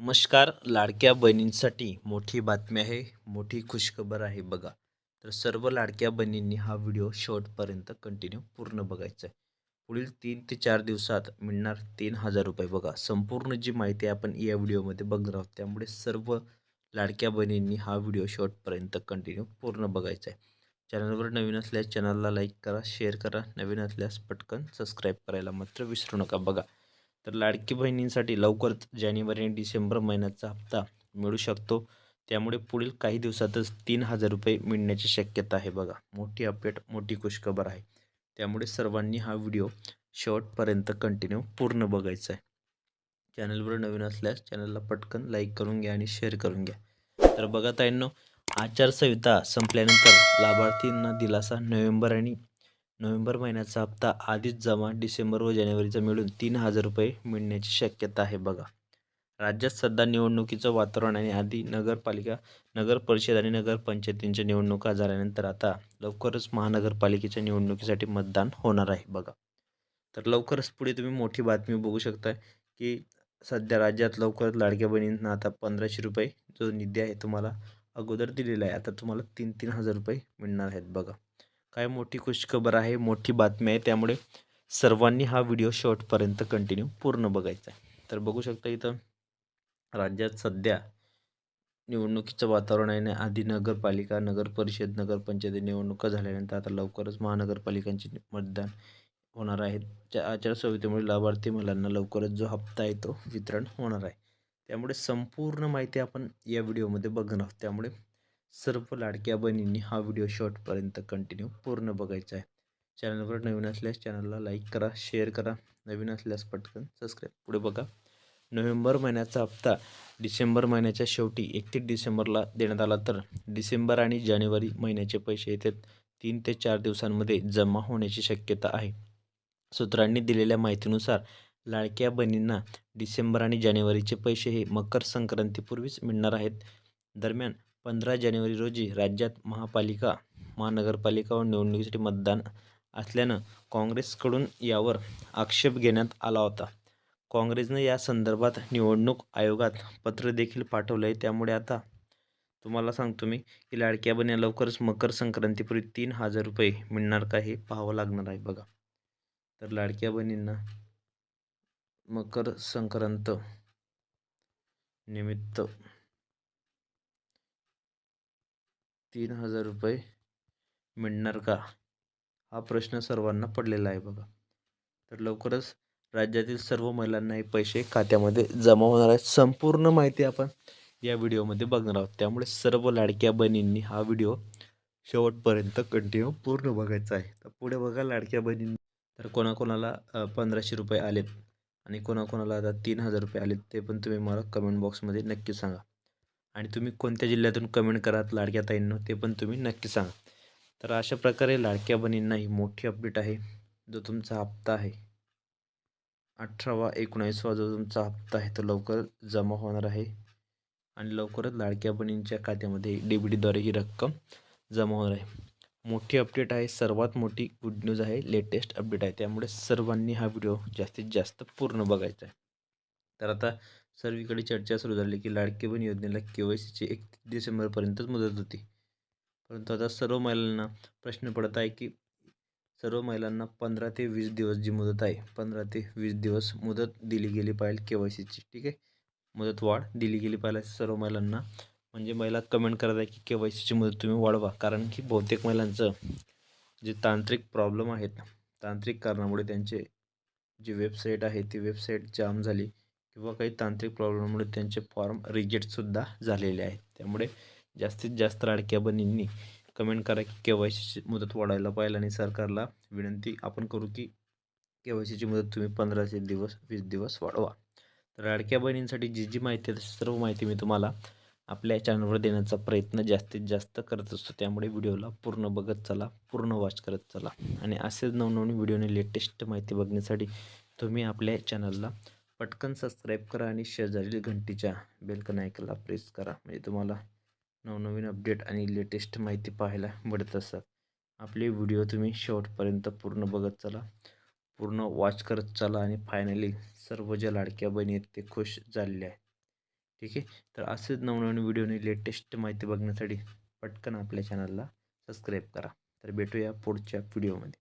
नमस्कार लाडक्या बहिणींसाठी मोठी बातमी आहे मोठी खुशखबर आहे बघा. तर सर्व लाडक्या बहिणींनी हा व्हिडिओ शेवटपर्यंत कंटिन्यू पूर्ण बघायचा आहे. पुढील तीन ते चार दिवसात मिळणार तीन हजार रुपये बघा. संपूर्ण जी माहिती आपण या व्हिडिओमध्ये बघणार आहोत त्यामुळे सर्व लाडक्या बहिणींनी हा व्हिडिओ शेवटपर्यंत कंटिन्यू पूर्ण बघायचा आहे. चॅनलवर नवीन असल्यास चॅनलला लाईक करा शेअर करा. नवीन असल्यास पटकन सबस्क्राईब करायला मात्र विसरू नका बघा. तर लाडकी बहिणींसाठी लवकरच जानेवारी आणि डिसेंबर महिन्याचा हप्ता मिळू शकतो. त्यामुळे पुढील काही दिवसातच तीन हजार रुपये मिळण्याची शक्यता आहे बघा. मोठी अपडेट मोठी खुशखबर आहे. त्यामुळे सर्वांनी हा व्हिडिओ शेवटपर्यंत कंटिन्यू पूर्ण बघायचा आहे. चॅनलवर नवीन असल्यास चॅनलला पटकन लाईक करून घ्या आणि शेअर करून घ्या. तर बघा ताईंनो आचारसंहिता संपल्यानंतर लाभार्थींना दिलासा नोव्हेंबर आणि नोव्हेंबर महिन्याचा हप्ता आधीच जमा डिसेंबर व जानेवारीचा मिळून तीन हजार रुपये मिळण्याची शक्यता आहे बघा. राज्यात सध्या निवडणुकीचं वातावरण आणि आधी नगरपालिका नगर परिषद आणि नगरपंचायतींच्या निवडणुका झाल्यानंतर आता लवकरच महानगरपालिकेच्या निवडणुकीसाठी मतदान होणार आहे बघा. तर लवकरच पुढे तुम्ही मोठी बातमी बघू शकता की सध्या राज्यात लवकरच लाडक्या बहिणींना आता पंधराशे रुपये जो निधी आहे तुम्हाला अगोदर दिलेला आहे आता तुम्हाला तीन तीन हजार रुपये मिळणार आहेत बघा. काय मोठी खुशखबर आहे मोठी बातमी आहे. त्यामुळे सर्वांनी हा व्हिडिओ शॉर्टपर्यंत कंटिन्यू पूर्ण बघायचा आहे. तर बघू शकता इथं राज्यात सध्या निवडणुकीचं वातावरण आहे ना आधी नगरपालिका नगर परिषद नगरपंचायती निवडणुका झाल्यानंतर आता लवकरच महानगरपालिकांचे मतदान होणार आहेत त्या आचारसंहितेमुळे लाभार्थी मुलांना लवकरच जो हप्ता आहे तो वितरण होणार आहे. त्यामुळे संपूर्ण माहिती आपण या व्हिडिओमध्ये बघणार आहोत. त्यामुळे सर्व लाडक्या बहिणींनी हा व्हिडिओ शॉर्टपर्यंत कंटिन्यू पूर्ण बघायचा आहे. चॅनलवर नवीन असल्यास चॅनलला लाईक करा शेअर करा नवीन असल्यास पटकन सबस्क्राईब पुढे बघा. नोव्हेंबर महिन्याचा हप्ता डिसेंबर महिन्याच्या शेवटी एकतीस डिसेंबरला देण्यात आला तर डिसेंबर आणि जानेवारी महिन्याचे पैसे येथे तीन ते चार दिवसांमध्ये जमा होण्याची शक्यता आहे. सूत्रांनी दिलेल्या माहितीनुसार लाडक्या बहिणींना डिसेंबर आणि जानेवारीचे पैसे हे मकर संक्रांतीपूर्वीच मिळणार आहेत. दरम्यान पंधरा जानेवारी रोजी राज्यात महापालिका महानगरपालिका व निवडणुकीसाठी मतदान असल्यानं काँग्रेसकडून यावर आक्षेप घेण्यात आला होता. काँग्रेसनं या संदर्भात निवडणूक आयोगात पत्र देखील पाठवलं आहे त्यामुळे आता तुम्हाला सांगतो मी की लाडक्या बन्या लवकरच मकर संक्रांतीपूर्वी तीन हजार रुपये मिळणार का हे पाहावं लागणार आहे बघा. तर लाडक्या बहिणींना मकर संक्रांत निमित्त तीन हजार रुपये मिळणार का? हा प्रश्न सर्वांना पडलेला आहे बघा. तर लवकरच राज्यातील सर्व महिलांना हे पैसे खात्यामध्ये जमा होणार आहेत. संपूर्ण माहिती आपण या व्हिडिओमध्ये बघणार आहोत. त्यामुळे सर्व लाडक्या बहिणींनी हा व्हिडिओ शेवटपर्यंत कंटिन्यू पूर्ण बघायचा आहे. तर पुढे बघा लाडक्या बहिणींनी. तर कोणाकोणाला पंधराशे रुपये आलेत आणि कोणाकोणाला आता तीन हजार रुपये आलेत ते पण तुम्ही मला कमेंट बॉक्समध्ये नक्की सांगा. आणि तुम्ही कोणत्या जिल्ह्यातून कमेंट करात लाडक्या ताईंनो ते पण तुम्ही नक्की सांगा. तर अशा प्रकारे लाडक्या बहिणींना ही मोठी अपडेट आहे जो तुमचा हप्ता आहे. अठरावा एकोणावीसवा जो तुमचा हप्ता आहे तो लवकर जमा होणार आहे. आणि लवकरच लाडक्या बहिणींच्या खात्यामध्ये डी बी डीद्वारे ही रक्कम जमा होणार आहे. मोठी अपडेट आहे सर्वात मोठी गुड न्यूज आहे लेटेस्ट अपडेट आहे. त्यामुळे सर्वांनी हा व्हिडिओ जास्तीत जास्त पूर्ण बघायचा आहे. तर आता सर्वीकडे चर्चा सुरू झाली की लाडकी बहीण योजनेला के वाय सीची एकतीस डिसेंबरपर्यंतच मुदत होती. परंतु आता सर्व महिलांना प्रश्न पडत आहे की सर्व महिलांना पंधरा ते वीस दिवस जी मुदत आहे पंधरा ते वीस दिवस मुदत दिली गेली पाहिजे के वाय सीची ठीक आहे? मुदत वाढ दिली गेली पाहिजे सर्व महिलांना. म्हणजे महिला कमेंट करत आहे की के वाय सीची मुदत तुम्ही वाढवा. कारण की बहुतेक महिलांचं जे तांत्रिक प्रॉब्लेम आहेत तांत्रिक कारणामुळे त्यांचे जी वेबसाईट आहे ती वेबसाईट जाम झाली. किंवा काही तांत्रिक प्रॉब्लेममुळे त्यांचे फॉर्म रिजेक्टसुद्धा झालेले आहेत. त्यामुळे जास्तीत जास्त लाडक्या बहिणींनी कमेंट करा की के वाय सीची मुदत वाढायला पाहिजे आणि सरकारला विनंती आपण करू की के वाय सीची मुदत तुम्ही पंधराशे दिवस वीस दिवस वाढवा. तर लाडक्या बहिणींसाठी जी जी माहिती आहे सर्व माहिती मी तुम्हाला आपल्या चॅनलवर देण्याचा प्रयत्न जास्तीत जास्त करत असतो. त्यामुळे व्हिडिओला पूर्ण बघत चला पूर्ण वॉच करत चला. आणि असेच नवनवीन व्हिडिओने लेटेस्ट माहिती बघण्यासाठी तुम्ही आपल्या चॅनलला पटकन सबस्क्राईब करा आणि शेजारील घंटीच्या बेलकन ऐकायला प्रेस करा. म्हणजे तुम्हाला नवनवीन अपडेट आणि लेटेस्ट माहिती पाहायला मिळत असतात. आपले व्हिडिओ तुम्ही शेवटपर्यंत पूर्ण बघत चला. पूर्ण वॉच करत चला आणि फायनली सर्व ज्या लाडक्या बहिणी आहेत ते खुश झालेले आहेत. ठीक आहे? तर असेच नवनवीन व्हिडिओने लेटेस्ट माहिती बघण्यासाठी पटकन आपल्या चॅनलला सबस्क्राईब करा. तर भेटूया पुढच्या व्हिडिओमध्ये.